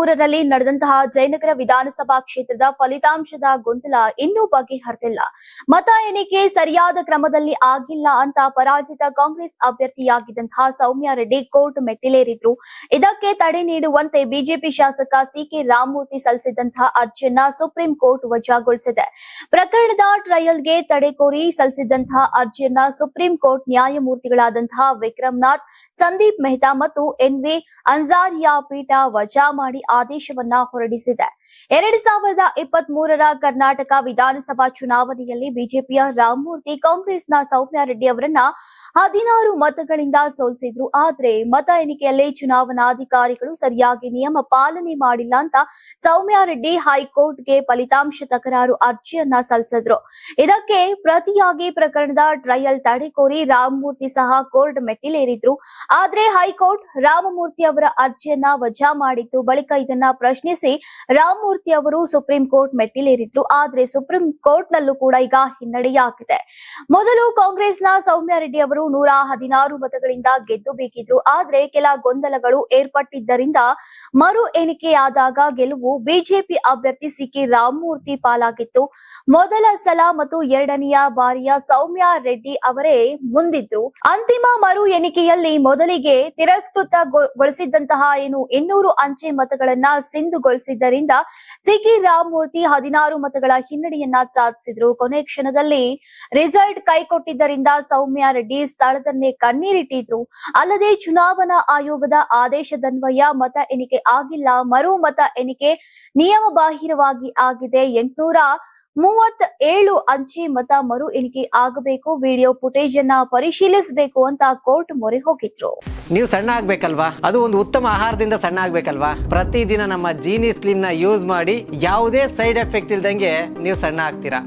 ಮೂರರಲ್ಲಿ ನಡೆದಂತಹ ಜಯನಗರ ವಿಧಾನಸಭಾ ಕ್ಷೇತ್ರದ ಫಲಿತಾಂಶದ ಗೊಂದಲ ಇನ್ನೂ ಬಗೆಹರಿದಿಲ್ಲ. ಮತ ಎಣಿಕೆ ಸರಿಯಾದ ಕ್ರಮದಲ್ಲಿ ಆಗಿಲ್ಲ ಅಂತ ಪರಾಜಿತ ಕಾಂಗ್ರೆಸ್ ಅಭ್ಯರ್ಥಿಯಾಗಿದ್ದಂತಹ ಸೌಮ್ಯ ರೆಡ್ಡಿ ಕೋರ್ಟ್ ಮೆಟ್ಟಿಲೇರಿದ್ರು. ಇದಕ್ಕೆ ತಡೆ ನೀಡುವಂತೆ ಬಿಜೆಪಿ ಶಾಸಕ ಸಿಕೆ ರಾಮಮೂರ್ತಿ ಸಲ್ಲಿಸಿದಂತಹ ಅರ್ಜಿಯನ್ನ ಸುಪ್ರೀಂ ಕೋರ್ಟ್ ವಜಾಗೊಳಿಸಿದೆ. ಪ್ರಕರಣದ ಟ್ರಯಲ್ಗೆ ತಡೆ ಕೋರಿ ಸಲ್ಲಿಸಿದಂತಹ ಅರ್ಜಿಯನ್ನ ಸುಪ್ರೀಂ ಕೋರ್ಟ್ ನ್ಯಾಯಮೂರ್ತಿಗಳಾದಂತಹ ವಿಕ್ರಮ್ನಾಥ್, ಸಂದೀಪ್ ಮೆಹ್ತಾ ಮತ್ತು ಎನ್ವಿ ಅನ್ಸಾರಿಯಾ ಪೀಠ ವಜಾ ಮಾಡಿ ಆದೇಶವನ್ನ ಹೊರಡಿಸಿದೆ. ಎರಡ್ ಸಾವಿರದ ಇಪ್ಪತ್ತ್ ಮೂರರ ಕರ್ನಾಟಕ ವಿಧಾನಸಭಾ ಚುನಾವಣೆಯಲ್ಲಿ ಬಿಜೆಪಿಯ ರಾಮಮೂರ್ತಿ ಕಾಂಗ್ರೆಸ್ನ ಸೌಮ್ಯ ರೆಡ್ಡಿ ಅವರನ್ನ ಹದಿನಾರು ಮತಗಳಿಂದ ಸೋಲಿಸಿದ್ರು. ಆದ್ರೆ ಮತ ಎಣಿಕೆಯಲ್ಲಿ ಚುನಾವಣಾಧಿಕಾರಿಗಳು ಸರಿಯಾಗಿ ನಿಯಮ ಪಾಲನೆ ಮಾಡಿಲ್ಲ ಅಂತ ಸೌಮ್ಯಾರೆಡ್ಡಿ ಹೈಕೋರ್ಟ್ಗೆ ಫಲಿತಾಂಶ ತಕರಾರು ಅರ್ಜಿಯನ್ನ ಸಲ್ಲಿಸಿದ್ರು. ಇದಕ್ಕೆ ಪ್ರತಿಯಾಗಿ ಪ್ರಕರಣದ ಟ್ರಯಲ್ ತಡೆ ಕೋರಿ ರಾಮಮೂರ್ತಿ ಸಹ ಕೋರ್ಟ್ ಮೆಟ್ಟಿಲೇರಿದ್ರು. ಆದ್ರೆ ಹೈಕೋರ್ಟ್ ರಾಮಮೂರ್ತಿ ಅವರ ಅರ್ಜಿಯನ್ನ ವಜಾ ಮಾಡಿತ್ತು ಬಳಿಕ ಇದನ್ನ ಪ್ರಶ್ನಿಸಿ ರಾಮಮೂರ್ತಿ ಅವರು ಸುಪ್ರೀಂ ಕೋರ್ಟ್ ಮೆಟ್ಟಿಲೇರಿದ್ರು. ಆದ್ರೆ ಸುಪ್ರೀಂ ಕೋರ್ಟ್ ನಲ್ಲೂ ಕೂಡ ಈಗ ಹಿನ್ನಡೆಯಾಗಿದೆ. ಮೊದಲು ಕಾಂಗ್ರೆಸ್ನ ಸೌಮ್ಯ ರೆಡ್ಡಿ ಅವರು ನೂರ ಹದಿನಾರು ಮತಗಳಿಂದ ಗೆದ್ದು ಬೇಕಿದ್ರು ಆದ್ರೆ ಕೆಲ ಗೊಂದಲಗಳು ಏರ್ಪಟ್ಟಿದ್ದರಿಂದ ಮರು ಎಣಿಕೆಯಾದಾಗ ಗೆಲುವು ಬಿಜೆಪಿ ಅಭ್ಯರ್ಥಿ ಸಿಕ್ಕಿ ರಾಮಮೂರ್ತಿ ಪಾಲಾಗಿತ್ತು. ಮೊದಲ ಸಲ ಮತ್ತು ಎರಡನೆಯ ಬಾರಿಯ ಸೌಮ್ಯ ರೆಡ್ಡಿ ಅವರೇ ಮುಂದಿದ್ರು. ಅಂತಿಮ ಮರು ಎಣಿಕೆಯಲ್ಲಿ ಮೊದಲಿಗೆ ತಿರಸ್ಕೃತಗೊಳಿಸಿದ್ದಂತಹ ಏನು ಇನ್ನೂರು ಅಂಚೆ ಮತಗಳನ್ನ ಸಿಂಧುಗೊಳಿಸಿದ್ದರಿಂದ ಸಿಕೆ ರಾಮಮೂರ್ತಿ ಹದಿನಾರು ಮತಗಳ ಹಿನ್ನಡೆಯನ್ನ ಸಾಧಿಸಿದ್ರು. ಕೊನೆ ಕ್ಷಣದಲ್ಲಿ ರಿಸಲ್ಟ್ ಕೈಕೊಟ್ಟಿದ್ದರಿಂದ ಸೌಮ್ಯ ರೆಡ್ಡಿ ಸ್ಥಳದನ್ನೇ ಕಣ್ಣೀರಿಟ್ಟಿದ್ರು. ಅಲ್ಲದೆ ಚುನಾವಣಾ ಆಯೋಗದ ಆದೇಶದನ್ವಯ ಮತ ಎಣಿಕೆ ಆಗಿಲ್ಲ. ಮರು ಮತ ಎಣಿಕೆ ನಿಯಮ ಬಾಹಿರವಾಗಿ ಆಗಿದೆ. ಎಂಟುನೂರ ಮೂವತ್ತ ಏಳು ಅಂಚೆ ಮತ ಮರು ಎಣಿಕೆ ಆಗಬೇಕು. ವಿಡಿಯೋ ಫುಟೇಜ್ ಅನ್ನ ಪರಿಶೀಲಿಸಬೇಕು ಅಂತ ಕೋರ್ಟ್ ಮೊರೆ ಹೋಗಿದ್ರು. ನೀವು ಸಣ್ಣ ಆಗ್ಬೇಕಲ್ವಾ? ಅದು ಒಂದು ಉತ್ತಮ ಆಹಾರದಿಂದ ಸಣ್ಣ ಆಗ್ಬೇಕಲ್ವಾ? ಪ್ರತಿದಿನ ನಮ್ಮ ಜೀನಿ ಸ್ಲಿಮ್ನ ಯೂಸ್ ಮಾಡಿ ಯಾವುದೇ ಸೈಡ್ ಎಫೆಕ್ಟ್ ಇಲ್ದಂಗೆ ನೀವು ಸಣ್ಣ ಆಗ್ತೀರಾ?